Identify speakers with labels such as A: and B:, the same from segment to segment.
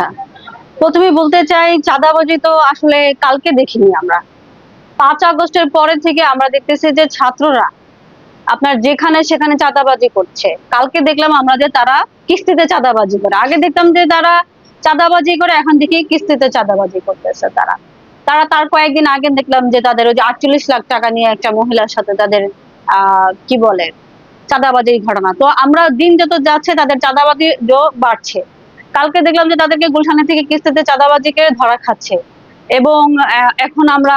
A: আচ্ছা। প্রথমে বলতে চাই, চাঁদাবাজি তো আসলে কালকে দেখিনি আমরা। পাঁচ আগস্টের পরে থেকে আমরা দেখতেছি যে ছাত্ররা আপনার যেখানে সেখানে চাঁদাবাজি করছে। কালকে দেখলাম আমরা যে তারা কিস্তিতে চাঁদাবাজি করে। আগে দেখতাম যে তারা চাঁদাবাজি করে, এখন দেখি কিস্তিতে চাঁদাবাজি করতেছে তারা। তারা তার কয়েকদিন আগে দেখলাম যে তাদের ওই যে আটচল্লিশ লাখ টাকা নিয়ে একটা মহিলার সাথে তাদের কি বলে, চাঁদাবাজির ঘটনা। তো আমরা দিন যত যাচ্ছে তাদের চাঁদাবাজি বাড়ছে। কালকে দেখলাম যে তাদেরকে গুলশানের থেকে কিস্তিতে চাঁদাবাজিকে ধরা খাচ্ছে। এবং এখন আমরা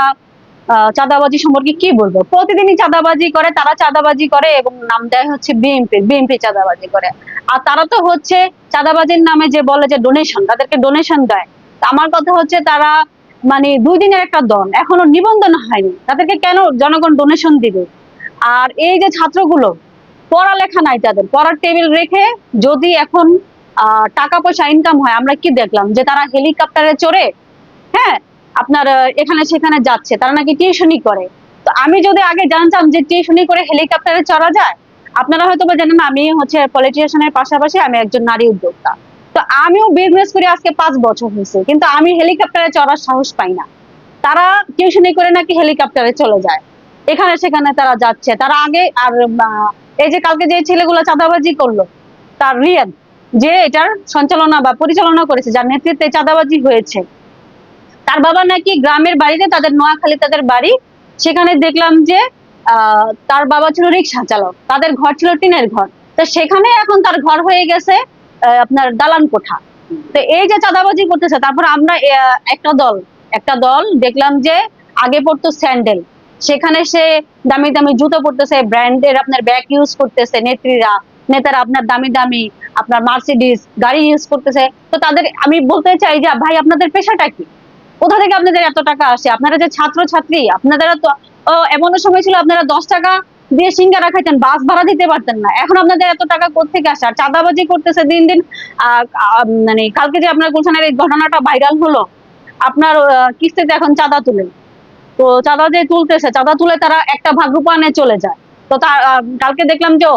A: চাঁদাবাজি সম্পর্কে কি বলব? প্রতিদিনই চাঁদাবাজি করে, তারা চাঁদাবাজি করে এবং নাম দেয় হচ্ছে বিএনপি বিএনপি চাঁদাবাজি করে। আর তারা তো হচ্ছে চাঁদাবাজির নামে যে বলে যে ডোনেশন তাদেরকে ডোনেশন দেয়। আমার কথা হচ্ছে তারা মানে দুই দিনের একটা দল এখনও নিবন্ধন হয়নি। তাদেরকে কেন জনগণ ডোনেশন দিবে? আর এই যে ছাত্রগুলো, পড়ালেখা নাই তাদের, পড়ার টেবিল রেখে যদি এখন টাকা পয়সা ইনকাম হয়। আমরা কি দেখলাম? যে তারা হেলিকপ্টারে চড়ে হ্যাঁ আপনার এখানে সেখানে যাচ্ছে। তারা নাকি টিউশনি করে। তো আমি যদি আগে জানতাম যে টিউশনি করে হেলিকপ্টারে চড়া যায়, আপনারা হয়তো বা জানেন আমি হচ্ছে পলিটিশিয়ানের পাশাপাশি আমি একজন নারী উদ্যোক্তা। তো আমিও বিজনেস করে আজকে পাঁচ বছর হয়েছে, কিন্তু আমি হেলিকপ্টারে চড়ার সাহস পাই না। তারা টিউশনি করে নাকি হেলিকপ্টারে চলে যায়। এখানে সেখানে তারা যাচ্ছে। তারা আগে, আর এই যে কালকে যে ছেলেগুলো চাঁদাবাজি করল, তার রিয়াদ যে এটার সঞ্চালনা বা পরিচালনা করেছে, যার নেতৃত্বে চাঁদাবাজি হয়েছে। তার বাবা নাকি গ্রামের বাড়িতে তাদের নোয়াখালী তাদের বাড়ি, সেখানে দেখলাম যে তার বাবা ছিল রিক্সা চালক, তাদের ঘর ছিল টিনের ঘর। তো সেখানে এখন তার ঘর হয়ে গেছে আপনার দালান কোঠা। তো এই যে চাঁদাবাজি করতেছে, তারপর আমরা একটা দল একটা দল দেখলাম যে আগে পড়তো স্যান্ডেল। সেখানে সে দামি দামি জুতো পরতেছে ব্র্যান্ডের আপনার ব্যাগ ইউজ করতেছে, নেত্রীরা, নেতারা আপনার দামি দামি আপনার মার্সিডিস গাড়ি ইউজ করতেছে তো তাদের আমি বলতে চাই যে ভাই আপনাদের পেশাটা কি? কোথা থেকে আপনাদের এত টাকা আসে? আপনারা যে ছাত্র ছাত্রী আপনাদের তো ও, এমনও সময় ছিল আপনারা দশ টাকা দিয়ে সিঙ্গারা খাইতেন বাস ভাড়া দিতে পারতেন না। এখন আপনাদের এত টাকা কোথেকে আসে? আর চাঁদাবাজি করতেছে দিন দিন মানে কালকে যে আপনার গুলশানের এই ঘটনাটা ভাইরাল হলো আপনার কিস্তিতে এখন চাঁদা তুলেন তো চাঁদা যে তুলতেছে চাঁদা তুলে তারা একটা ভাগ্যপানে চলে যায়। তো তার কালকে দেখলাম যে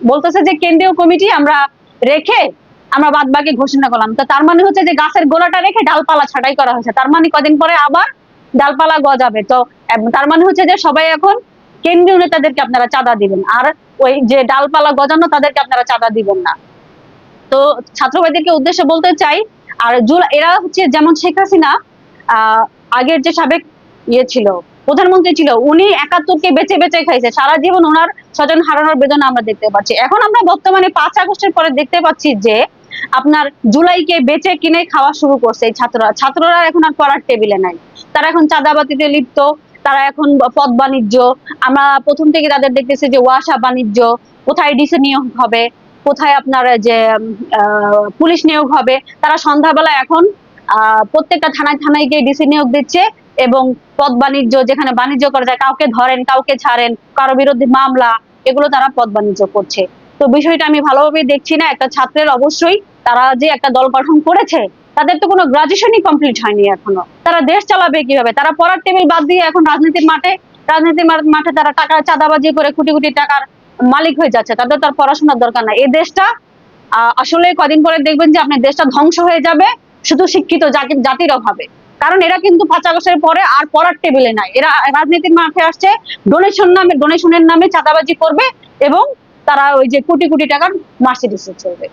A: বলতেছে যে কেন্দ্রীয় কমিটি আমরা রেখে আমরা বাদ বাকি ঘোষণা করলাম। তো তার মানে হচ্ছে যে গাছের গোড়াটা রেখে ডালপালা ছাঁটাই করা হয়েছে। তার মানে কদিন পরে আবার ডালপালা গজাবে। তো তার মানে হচ্ছে যে সবাই এখন কেন্দ্রীয় নেতাদেরকে আপনারা চাঁদা দিবেন। আর ওই যে ডালপালা গজানো তাদেরকে আপনারা চাঁদা দিবেন না। তো ছাত্র ভাইদেরকে উদ্দেশ্যে বলতে চাই, আর এরা হচ্ছে যেমন শেখ হাসিনা আগের যে সাবেক ইয়ে ছিল প্রধানমন্ত্রী ছিল, উনি একাত্তরকে বেঁচে বেঁচে খাইছে। সারা জীবন ওনার স্বজন হারানোর বেদনা আমরা দেখতে পাচ্ছি। এখন আমরা বর্তমানে পাঁচ আগস্টের পরে দেখতে পাচ্ছি যে, আপনার জুলাইকে বেঁচে কিনে খাওয়া শুরু করছে এই ছাত্ররা। ছাত্ররা এখন আর পড়ার টেবিলে নাই। তারা এখন চাঁদাবাতিতে লিপ্ত, তারা এখন পদ বাণিজ্য। আমরা প্রথম থেকে তাদের দেখতেছি যে ওয়াসা বাণিজ্য, কোথায় ডিসি নিয়োগ হবে, কোথায় আপনার যে পুলিশ নিয়োগ হবে। তারা সন্ধ্যাবেলা এখন প্রত্যেকটা থানায় থানায় গিয়ে ডিসি নিয়োগ দিচ্ছে এবং পদ বাণিজ্য, যেখানে বাণিজ্য করা যায়, কাউকে ধরেন, কাউকে ছাড়েন, কারও বিরুদ্ধে মামলা, এগুলো তারা পদ বাণিজ্য করছে। তো বিষয়টা আমি ভালোভাবে দেখছি না, একটা ছাত্রের অবশ্যই তারা যে একটা দল গঠন করেছে, তাদের তো কোনো গ্রাজুয়েশনই কমপ্লিট হয়নি এখনও। তারা দেশ চালাবে কীভাবে? তারা পড়ার টেবিল বাদ দিয়ে এখন রাজনীতির মাঠে রাজনীতির মাঠে তারা টাকা চাঁদাবাজি করে কোটি কোটি টাকার মালিক হয়ে যাচ্ছে, তাদের তার পড়াশোনার দরকার নাই। এই দেশটা আসলে কদিন পরে দেখবেন যে আপনার দেশটা ধ্বংস হয়ে যাবে। শুধু শিক্ষিত জাতি- জাতির অভাবে। কারণ এরা কিন্তু পাঁচ আগস্টের পরে আর পড়ার টেবিলে নাই। এরা রাজনীতির মাঠে আসছে ডোনেশন নামে ডোনেশনের নামে চাঁদাবাজি করবে এবং তারা ওই যে কোটি কোটি টাকার মার্সিডিস চলবে।